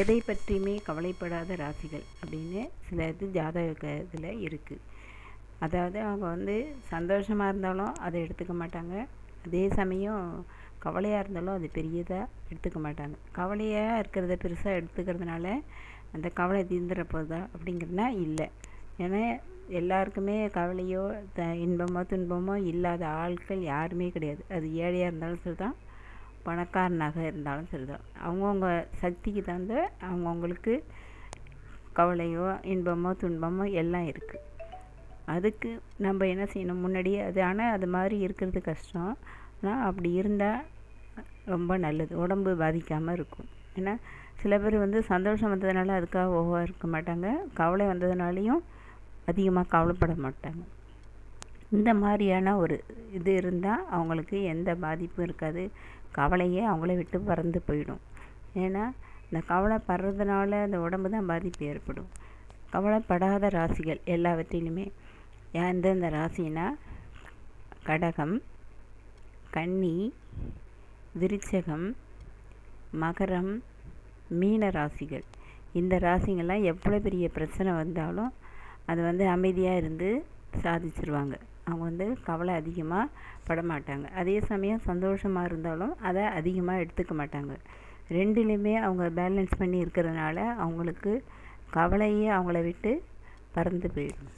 எதை பற்றியுமே கவலைப்படாத ராசிகள் அப்படின்னு சில இது ஜாதக இதில் இருக்குது அதாவது அவங்க வந்து சந்தோஷமாக இருந்தாலும் அதை எடுத்துக்க மாட்டாங்க. அதே சமயம் கவலையாக இருந்தாலும் அது பெரியதாக எடுத்துக்க மாட்டாங்க. கவலையாக இருக்கிறத பெருசாக எடுத்துக்கிறதுனால அந்த கவலை தீர்ந்துட போகுதா அப்படிங்கிறதுனா இல்லை. ஏன்னா எல்லாருக்குமே கவலையோ த இன்பமோ துன்பமோ இல்லாத ஆட்கள் யாருமே கிடையாது. அது ஏழையாக இருந்தாலும் சரி தான் பணக்காரனாக இருந்தாலும் சரிதான். அவங்கவுங்க சக்திக்கு தகுந்த அவங்கவுங்களுக்கு கவலையோ இன்பமோ துன்பமோ எல்லாம் இருக்குது அதுக்கு நம்ம என்ன செய்யணும்? முன்னாடியே அது ஆனால் அது மாதிரி இருக்கிறது கஷ்டம். ஆனால் அப்படி இருந்தால் ரொம்ப நல்லது. உடம்பு பாதிக்காமல் இருக்கும். ஏன்னா சில பேர் வந்து சந்தோஷம் வந்ததுனால அதுக்காக ஓவாக இருக்க மாட்டாங்க. கவலை வந்ததுனாலையும் அதிகமாக கவலைப்பட மாட்டாங்க. இந்த மாதிரியான ஒரு இது இருந்தால் அவங்களுக்கு எந்த பாதிப்பும் இருக்காது. கவலையே அவங்கள விட்டு பறந்து போயிடும். ஏன்னா இந்த கவலைப்படுறதுனால அந்த உடம்பு தான் பாதிப்பு ஏற்படும். கவலைப்படாத ராசிகள் எல்லாவற்றிலுமே. எந்தெந்த ராசினா கடகம் கன்னி விருச்சகம் மகரம் மீன ராசிகள். இந்த ராசிங்கள்லாம் எவ்வளோ பெரிய பிரச்சனை வந்தாலும் அது வந்து அமைதியாக இருந்து சாதிச்சிருவாங்க. அவங்க வந்து கவலை அதிகமாக படமாட்டாங்க. அதே சமயம் சந்தோஷமாக இருந்தாலும் அதை அதிகமாக எடுத்துக்க மாட்டாங்க. ரெண்டுலேயுமே அவங்க பேலன்ஸ் பண்ணி இருக்கிறதுனால அவங்களுக்கு கவலையே அவங்கள விட்டு பறந்து போயிடும்.